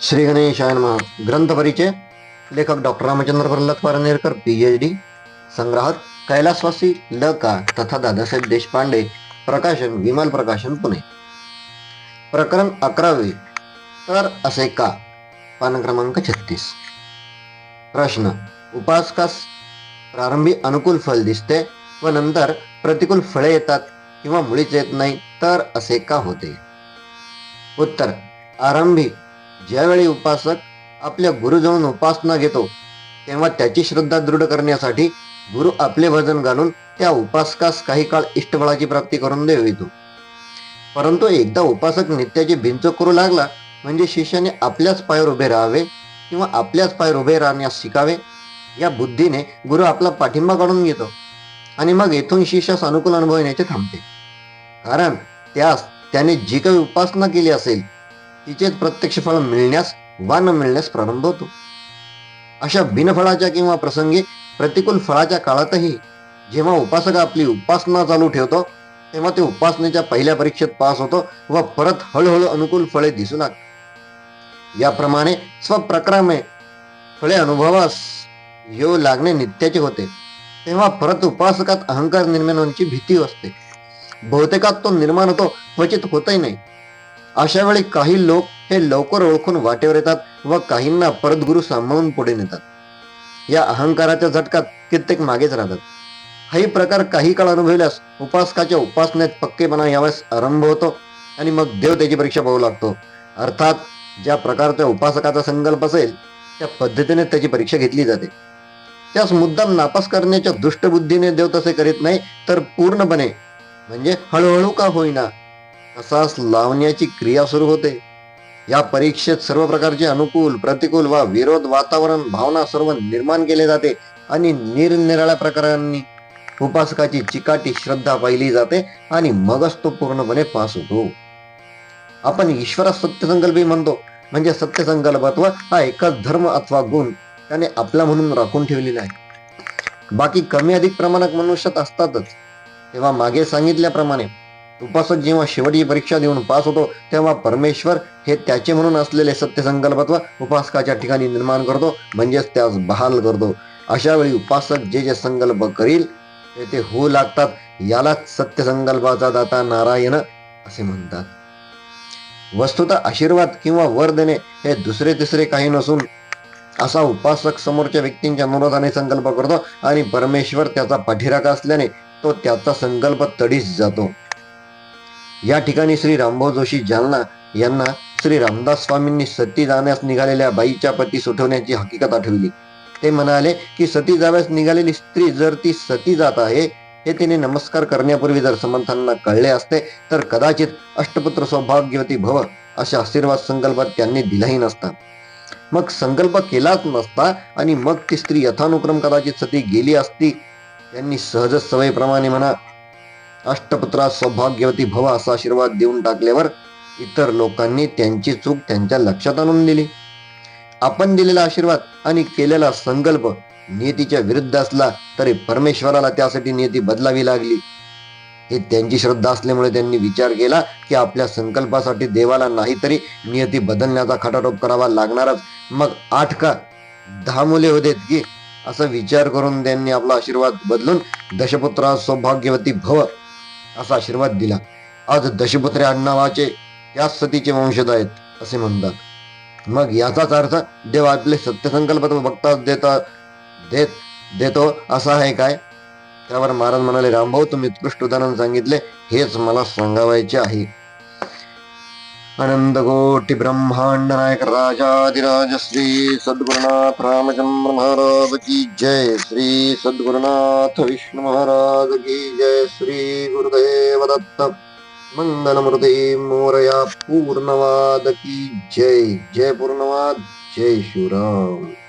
श्री गणेशाय ग्रंथ परिचय. लेखक doctor Ramchandra Pralhad Parnerkar P H D संग्राहक कैलासवासी ल का तथा दादासाहेब देशपांडे. प्रकाशन विमल प्रकाशन पुणे. प्रकरण अकरावे. तर असे का? पान क्रमांक छत्तीस. प्रश्न. उपासकास प्रारंभी अनुकूल फल दिसते व नंतर प्रतिकूल फळे येतात किंवा मुळीच येत नाही तर असे का होते? उत्तर. आरंभी ज्यावेळी उपासक आपल्या गुरु जाऊन उपासना घेतो तेव्हा त्याची श्रद्धा दृढ करण्यासाठी गुरु आपले भजन घालून त्या उपासकास काही काळ इष्टफळाची प्राप्ती करून देतो परंतु एकदा उपासक नित्याची भिंच करू लागला म्हणजे शिष्याने आपल्याच पायावर उभे राहावे किंवा आपल्याच पायावर उभे राहण्यास शिकावे या बुद्धीने गुरु आपला पाठिंबा काढून घेतो आणि मग येथून शिष्यास अनुकूल अनुभव येण्याचे थांबते. कारण त्यास त्याने जी काही उपासना केली असेल तिचेच प्रत्यक्ष फळ मिळण्यास वा न मिळण्यास प्रारंभ होतो. अशा बिनफळाच्या किंवा प्रसंगी प्रतिकूल फळाच्या काळातही जेव्हा उपासक आपली उपासना चालू ठेवतो तेव्हा ते उपासनेच्या पहिल्या परीक्षेत पास होतो व परत हळूहळू अनुकूल फळे दिसू लागतात याप्रमाणे स्वप्रक्रमे फळे अनुभवास येऊ लागणे नित्याचे होते. तेव्हा परत उपासकात अहंकार निर्माण होण्याची भीती असते. बहुतेकात तो निर्माण होतो क्वचित होतही नाही. अशा वेळी काही लोक हे लवकर ओळखून वाटेवर येतात व काहींना परत गुरु सांभाळून पुढे नेतात. या अहंकाराच्या झटकात कित्येक मागेच राहतात. हाही प्रकार काही काळ अनुभवल्यास उपासकाच्या उपासनेत पक्केपणा यावेळेस आरंभ होतो आणि मग देव त्याची परीक्षा पाहू लागतो. अर्थात ज्या प्रकारच्या उपासकाचा संकल्प असेल त्या पद्धतीने त्याची परीक्षा घेतली जाते. त्यास मुद्दाम नापास करण्याच्या दुष्टबुद्धीने देव तसे करीत नाही तर पूर्णपणे म्हणजे हळूहळू का होईना असाच लावण्याची क्रिया सुरू होते. या परीक्षेत सर्व प्रकारचे अनुकूल प्रतिकूल वा विरोध वातावरण भावना सर्व निर्माण केले जाते आणि निरनिराळ्या प्रकारांनी उपासकाची चिकाटी श्रद्धा पाहिली जाते आणि मगच तो पूर्णपणे पास होतो. आपण ईश्वरा सत्यसंकल्पी म्हणतो. म्हणजे सत्यसंकल्पत्व हा एकच धर्म अथवा गुण त्याने आपला म्हणून राखून ठेवलेला आहे. बाकी कमी अधिक प्रमाणात मनुष्यात असतातच. तेव्हा मागे सांगितल्याप्रमाणे उपासक जेव्हा शेवटची परीक्षा देऊन पास होतो तेव्हा परमेश्वर हे त्याचे म्हणून असलेले सत्यसंकल्पत्व उपासकाच्या ठिकाणी निर्माण करतो म्हणजेच त्यास बहाल करतो. अशा वेळी उपासक जे जे संकल्प करील ते ते होऊ लागतात. यालाच सत्यसंकल्पाचा दाता नारायण असे म्हणतात. वस्तुतः आशीर्वाद किंवा वर देणे हे दुसरे तिसरे काही नसून असा उपासक समोरच्या व्यक्तींच्या अनुरोधाने संकल्प करतो आणि परमेश्वर त्याचा पाठीराखा असल्याने तो त्याचा संकल्प तडीस जातो. या ठिकाणी श्री रामभाऊ जोशी जालना यांना श्री रामदास स्वामींनी सती जाण्यास निघालेल्या बाईच्या पती सुटवण्याची हकीकत आठवली. ते म्हणाले की सती जाव्यास निघालेली स्त्री जर ती सती जात आहे हे तिने नमस्कार करण्यापूर्वी जर समर्थांना कळले असते तर कदाचित अष्टपुत्र सौभाग्यवती भव अशा आशीर्वाद संकल्प त्यांनी दिलाही नसता. मग संकल्प केलाच नसता आणि मग ती स्त्री यथानुक्रम कदाचित सती गेली असती त्यांनी सहजच सवयीप्रमाणे म्हणा अष्टपत्रात सौभाग्यवती भव असा आशीर्वाद देऊन टाकल्यावर इतर लोकांनी त्यांची चूक त्यांच्या लक्षात आणून दिली. आपण दिलेला आशीर्वाद आणि केलेला संकल्प नियतीच्या विरुद्ध असला तरी परमेश्वराला त्यासाठी नियती बदलावी लागली. हे त्यांची श्रद्धा असल्यामुळे त्यांनी विचार केला की आपल्या संकल्पासाठी देवाला नाहीतरी नियती बदलण्याचा खटाटोप करावा लागणारच. मग आठ का? दहा मुले होते की? असा विचार करून त्यांनी आपला आशीर्वाद बदलून दशपुत्रा सौभाग्यवती भव असा आशीर्वाद दिला. आज दशपुत्रे अण्णावाचे त्याच सतीचे वंशज आहेत असे म्हणतात. मग याचाच अर्थ देव आपले सत्यसंकल्प भक्तास देता देत देतो असा आहे काय? त्यावर महाराज म्हणाले रामभाऊ तुम्ही उत्कृष्ट उदाहरण सांगितले हेच मला सांगावायचे आहे. अनंत कोटी ब्रह्मांड नायक राजाधिराज श्री सद्गुरुनाथ रामचंद्र महाराज की जय। श्री सद्गुरुनाथ विष्णु महाराज की जय। श्री गुरुदेव दत्त मंगलमूर्ती मोरया पूर्णवाद की जय। जय पूर्णवाद। जय शिवराम